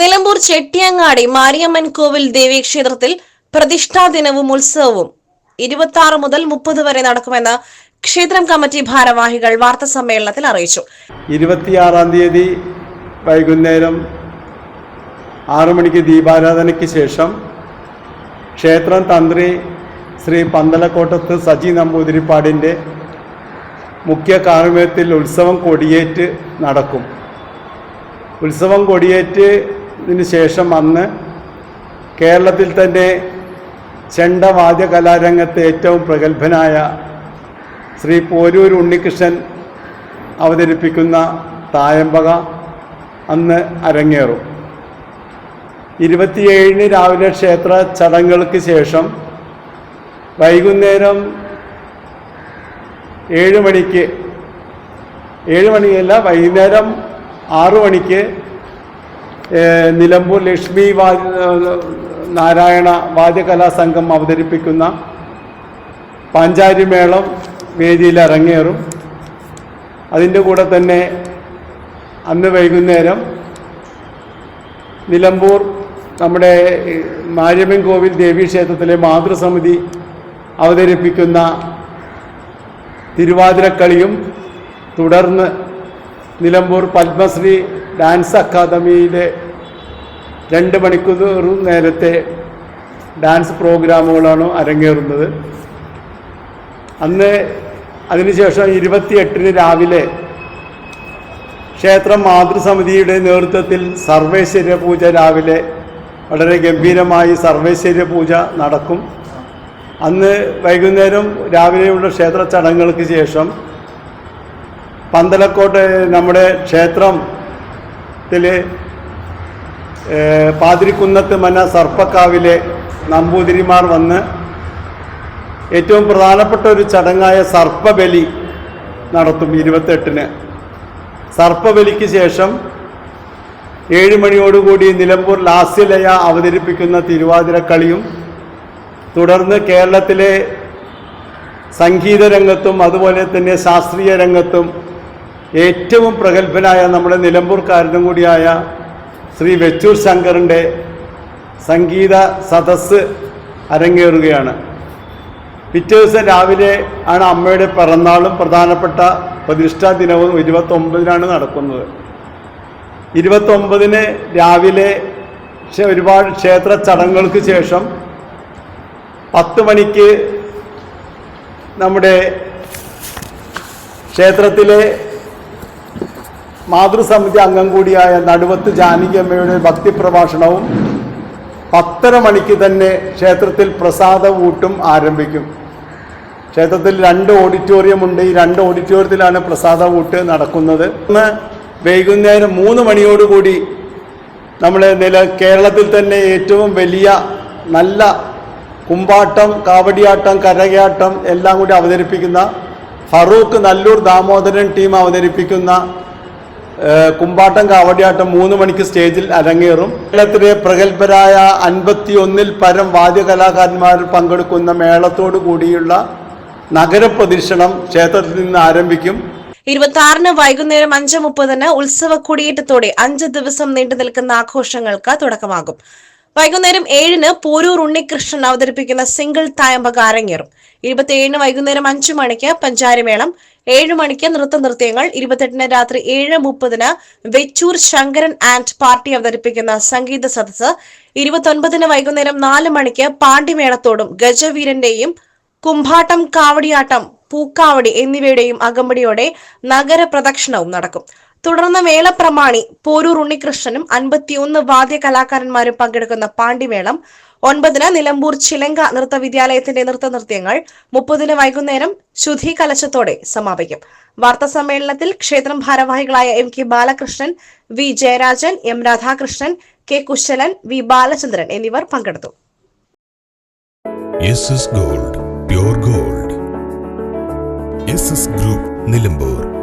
നിലമ്പൂർ ചെട്ടിയങ്ങാടി മാരിയമ്മൻ കോവിൽ ദേവീക്ഷേത്രത്തിൽ പ്രതിഷ്ഠാ ദിനവും ഉത്സവവും. ഇരുപത്തി ആറ് മുതൽ മുപ്പത് വരെ നടക്കുമെന്ന് ക്ഷേത്രം കമ്മിറ്റി ഭാരവാഹികൾ വാർത്താ സമ്മേളനത്തിൽ അറിയിച്ചു. ഇരുപത്തിയാറാം തീയതി വൈകുന്നേരം ആറു മണിക്ക് ദീപാരാധനയ്ക്ക് ശേഷം ക്ഷേത്രം തന്ത്രി ശ്രീ പന്തലക്കോട്ടത്ത് സജി നമ്പൂതിരിപ്പാടിന്റെ മുഖ്യ കാർമ്മ്യത്തിൽ ഉത്സവം കൊടിയേറ്റ് നടക്കും. ഉത്സവം കൊടിയേറ്റതിന് ശേഷം അന്ന് കേരളത്തിൽ തന്നെ ചെണ്ടവാദ്യ കലാരംഗത്ത് ഏറ്റവും പ്രഗത്ഭനായ ശ്രീ പോരൂർ ഉണ്ണികൃഷ്ണൻ അവതരിപ്പിക്കുന്ന തായമ്പക അന്ന് അരങ്ങേറും. ഇരുപത്തിയേഴിന് രാവിലെ ക്ഷേത്ര ചടങ്ങുകൾക്ക് ശേഷം വൈകുന്നേരം ഏഴ് മണിക്ക് ഏഴ് മണിയല്ല വൈകുന്നേരം ആറു മണിക്ക് നിലമ്പൂർ ലക്ഷ്മി വാ നാരായണ വാദ്യകലാ സംഘം അവതരിപ്പിക്കുന്ന പാഞ്ചാരിമേളം വേദിയിൽ അരങ്ങേറും. അതിന്റെ കൂടെ തന്നെ അന്ന് വൈകുന്നേരം നിലമ്പൂർ നമ്മുടെ മാര്യമ്മൻ കോവിൽ ദേവീക്ഷേത്രത്തിലെ മാതൃസമിതി അവതരിപ്പിക്കുന്ന തിരുവാതിരക്കളിയും തുടർന്ന് നിലമ്പൂർ പത്മശ്രീ ഡാൻസ് അക്കാദമിയിലെ രണ്ട് മണിക്കൂർ നേരത്തെ ഡാൻസ് പ്രോഗ്രാമുകളാണ് അരങ്ങേറുന്നത്. അന്ന് അതിനുശേഷം ഇരുപത്തിയെട്ടിന് രാവിലെ ക്ഷേത്രം മാതൃസമിതിയുടെ നേതൃത്വത്തിൽ സർവേശ്വര്യ പൂജ രാവിലെ വളരെ ഗംഭീരമായി സർവേശ്വര്യ പൂജ നടക്കും. അന്ന് വൈകുന്നേരം രാവിലെയുള്ള ക്ഷേത്ര ചടങ്ങുകൾക്ക് ശേഷം പന്തലക്കോട്ട് നമ്മുടെ ക്ഷേത്രത്തിൽ പാതിരിക്കുന്നത്ത് മന സർപ്പക്കാവിലെ നമ്പൂതിരിമാർ വന്ന് ഏറ്റവും പ്രധാനപ്പെട്ട ഒരു ചടങ്ങായ സർപ്പബലി നടത്തും ഇരുപത്തെട്ടിന്. സർപ്പബലിക്ക് ശേഷം ഏഴ് മണിയോടുകൂടി നിലമ്പൂർ ലാസ്യലയ അവതരിപ്പിക്കുന്ന തിരുവാതിരക്കളിയും തുടർന്ന് കേരളത്തിലെ സംഗീത രംഗത്തും അതുപോലെ തന്നെ ശാസ്ത്രീയ രംഗത്തും ഏറ്റവും പ്രഗത്ഭനായ നമ്മുടെ നിലമ്പൂർക്കാരനും കൂടിയായ ശ്രീ വെച്ചൂർ ശങ്കറിന്റെ സംഗീത സദസ് അരങ്ങേറുകയാണ്. പിറ്റേ ദിവസം രാവിലെ ആണ് അമ്മയുടെ പിറന്നാളും പ്രധാനപ്പെട്ട പ്രതിഷ്ഠാ ദിനവും ഇരുപത്തൊമ്പതിനാണ് നടക്കുന്നത്. ഇരുപത്തൊമ്പതിന് രാവിലെ ഒരുപാട് ക്ഷേത്ര ചടങ്ങുകൾക്ക് ശേഷം പത്ത് മണിക്ക് നമ്മുടെ ക്ഷേത്രത്തിലെ മാതൃസമിതി അംഗം കൂടിയായ നടുവത്ത് ജാനകിയമ്മയുടെ ഭക്തിപ്രഭാഷണവും പത്തര മണിക്ക് തന്നെ ക്ഷേത്രത്തിൽ പ്രസാദ ഊട്ടും ആരംഭിക്കും. ക്ഷേത്രത്തിൽ രണ്ട് ഓഡിറ്റോറിയം ഉണ്ട്. ഈ രണ്ട് ഓഡിറ്റോറിയത്തിലാണ് പ്രസാദ ഊട്ട് നടക്കുന്നത്. ഇന്ന് വൈകുന്നേരം മൂന്ന് മണിയോടുകൂടി നമ്മൾ നില കേരളത്തിൽ തന്നെ ഏറ്റവും വലിയ നല്ല കുമ്പാട്ടം കാവടിയാട്ടം കരകയാട്ടം എല്ലാം കൂടി അവതരിപ്പിക്കുന്ന ഫറൂഖ് നല്ലൂർ ദാമോദരൻ ടീം അവതരിപ്പിക്കുന്ന കുമ്പാട്ടം കാവടിയാട്ടം മൂന്ന് മണിക്ക് സ്റ്റേജിൽ അരങ്ങേറും. കേരളത്തിലെ പ്രഗത്ഭരായ അൻപത്തി ഒന്നിൽ പരം വാദ്യകലാകാരന്മാർ പങ്കെടുക്കുന്ന മേളത്തോടു കൂടിയുള്ള നഗരപ്രദക്ഷിണം ക്ഷേത്രത്തിൽ നിന്ന് ആരംഭിക്കും. ഇരുപത്തി ആറിന് വൈകുന്നേരം അഞ്ച് മുപ്പതിന് ഉത്സവ കൊടിയേറ്റത്തോടെ അഞ്ച് ദിവസം നീണ്ടു നിൽക്കുന്ന ആഘോഷങ്ങൾക്ക് തുടക്കമാകും. വൈകുന്നേരം ഏഴിന് പോരൂർ ഉണ്ണികൃഷ്ണൻ അവതരിപ്പിക്കുന്ന സിംഗിൾ തായമ്പക അരങ്ങേറും. ഇരുപത്തിയേഴിന് വൈകുന്നേരം അഞ്ചു മണിക്ക് പഞ്ചാരിമേളം ഏഴ് മണിക്ക് നൃത്ത നൃത്യങ്ങൾ ഇരുപത്തെട്ടിന് രാത്രി ഏഴ് മുപ്പതിന് വെച്ചൂർ ശങ്കരൻ ആൻഡ് പാർട്ടി അവതരിപ്പിക്കുന്ന സംഗീത സദസ്സ് ഇരുപത്തൊൻപതിന് വൈകുന്നേരം നാല് മണിക്ക് പാണ്ഡിമേളത്തോടും ഗജവീരന്റെയും കുംഭാട്ടം കാവടിയാട്ടം പൂക്കാവടി എന്നിവയുടെയും അകമ്പടിയോടെ നഗര പ്രദക്ഷിണവും നടക്കും. തുടർന്ന് മേളപ്രമാണി പോരൂർ ഉണ്ണികൃഷ്ണനും അൻപത്തിയൊന്ന് വാദ്യ കലാകാരന്മാരും പങ്കെടുക്കുന്ന പാണ്ടിമേളം ഒൻപതിന് നിലമ്പൂർ ചിലങ്ക നൃത്ത വിദ്യാലയത്തിന്റെ നൃത്ത നൃത്യങ്ങൾ മുപ്പതിന് വൈകുന്നേരം ശുദ്ധി കലശത്തോടെ സമാപിക്കും. വാർത്താ സമ്മേളനത്തിൽ ക്ഷേത്രം ഭാരവാഹികളായ M K Balakrishnan V Jayarajan M Radhakrishnan K Kushalan V Balachandran എന്നിവർ പങ്കെടുത്തു. Gold gold. ഗ്രൂപ്പ് നിലമ്പൂർ.